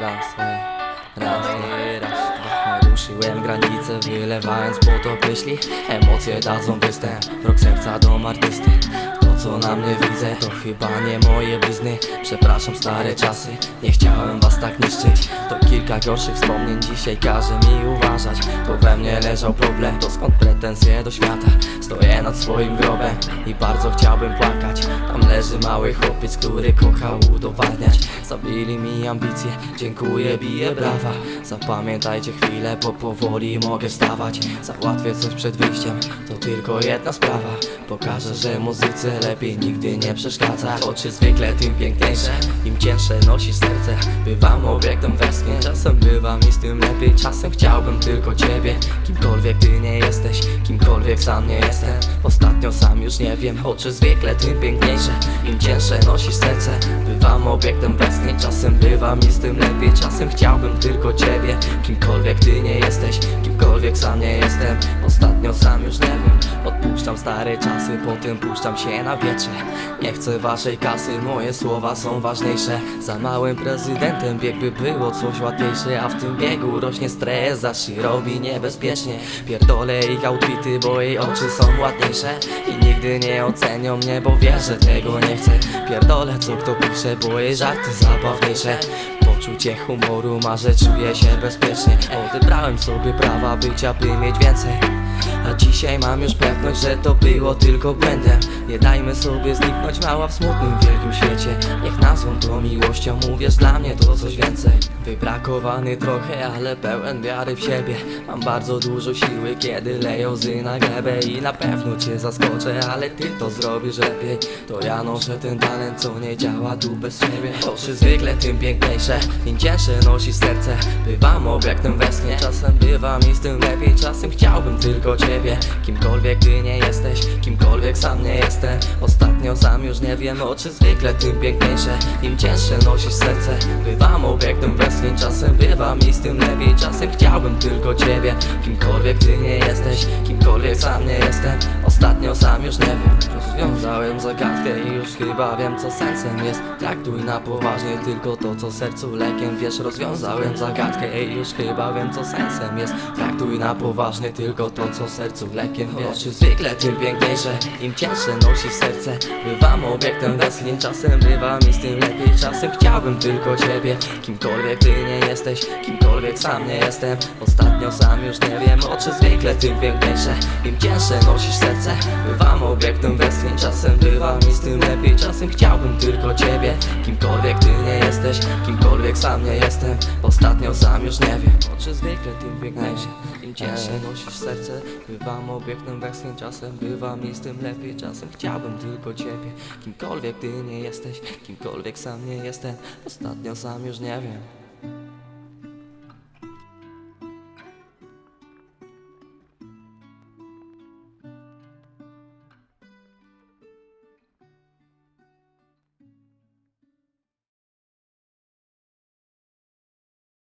raz, ej, raz, ej, raz, dwa. Naruszyłem granice, wylewając potok myśli. Emocje dadzą występ, rok serca do artysty co na mnie widzę, to chyba nie moje blizny. Przepraszam stare czasy, nie chciałem was tak niszczyć. To kilka gorszych wspomnień, dzisiaj każe mi uważać. To we mnie leżał problem, to skąd pretensje do świata? Stoję nad swoim grobem i bardzo chciałbym płakać. Tam leży mały chłopiec, który kochał udowadniać. Zabili mi ambicje, dziękuję, biję brawa. Zapamiętajcie chwilę, bo powoli mogę wstawać. Załatwię coś przed wyjściem, to tylko jedna sprawa. Pokażę, że muzyce lepiej nigdy nie przeszkadzać Oczy zwykle tym piękniejsze, im cięższe nosi serce. Bywam obiektem westchnień, czasem bywa mi z tym lepiej. Czasem chciałbym tylko ciebie, kimkolwiek ty nie jesteś Kimkolwiek sam nie jestem, ostatnio sam już nie wiem Oczy zwykle tym piękniejsze, im cięższe nosisz serce. Bywam obiektem westchnień, czasem bywa mi z tym lepiej. Czasem chciałbym tylko ciebie, kimkolwiek ty nie jesteś Kimkolwiek sam nie jestem, ostatnio sam już nie wiem Odpuszczam stare czasy, potem puszczam się na wietrze. Nie chcę waszej kasy, moje słowa są ważniejsze. Za małym prezydentem biegłby było coś łatwiejsze A w tym biegu rośnie stres, zaś się robi niebezpiecznie. Pierdolę ich outfity, bo jej oczy są ładniejsze I nigdy nie ocenią mnie, bo że tego nie chcę. Pierdolę co kto pisze, bo jej żarty zabawniejsze. Poczucie humoru ma, czuję się bezpiecznie. Odebrałem sobie prawa bycia, by mieć więcej a dzisiaj mam już pewność, że to było tylko błędem. Nie dajmy sobie zniknąć mała w smutnym wielkim świecie. Niech nazwą to miłością, mówisz dla mnie to coś więcej. Wybrakowany trochę, ale pełen wiary w siebie. Mam bardzo dużo siły, kiedy leją łzy na glebę I na pewno cię zaskoczę, ale ty to zrobisz lepiej. To ja noszę ten talent, co nie działa tu bez ciebie. Oczy zwykle tym piękniejsze, im cięższe nosi serce. Bywam obiektem westchnień, czasem bywa mi z tym lepiej Czasem chciałbym tylko ciebie, kimkolwiek ty nie jesteś Kimkolwiek sam nie jestem, ostatnio sam już nie wiem Oczy zwykle tym piękniejsze, im cięższe nosisz serce Bywam obiektem westchnień, czasem bywa mi z tym lepiej Czasem chciałbym tylko ciebie, kimkolwiek ty nie jesteś Kimkolwiek sam nie jestem, ostatnio sam już nie wiem Rozwiązałem zagadkę i już chyba wiem co sensem jest. Traktuj na poważnie tylko to co sercu lekiem. Wiesz, rozwiązałem zagadkę i już chyba wiem co sensem jest. Traktuj na poważnie tylko to co sercu lekiem. Wiesz, oczy zwykle tym piękniejsze, im cięższe nosi serce. Bywam obiektem westchnień, czasem bywa mi z tym lepiej. Czasem chciałbym tylko ciebie, kimkolwiek ty nie jesteś Kimkolwiek sam nie jestem, ostatnio sam już nie wiem Oczy zwykle tym piękniejsze, im cięższe nosisz serce. Bywam obiektem westchnień, czasem bywa mi z tym lepiej. Czasem chciałbym tylko ciebie, kimkolwiek ty nie jesteś Kimkolwiek sam nie jestem, ostatnio sam już nie wiem Oczy zwykle tym piękniejsze, im cięższe nosisz serce Bywam obiektem westchnień, czasem bywa mi z tym lepiej. Czasem chciałbym tylko ciebie, kimkolwiek ty nie jesteś Kimkolwiek sam nie jestem, ostatnio sam już nie wiem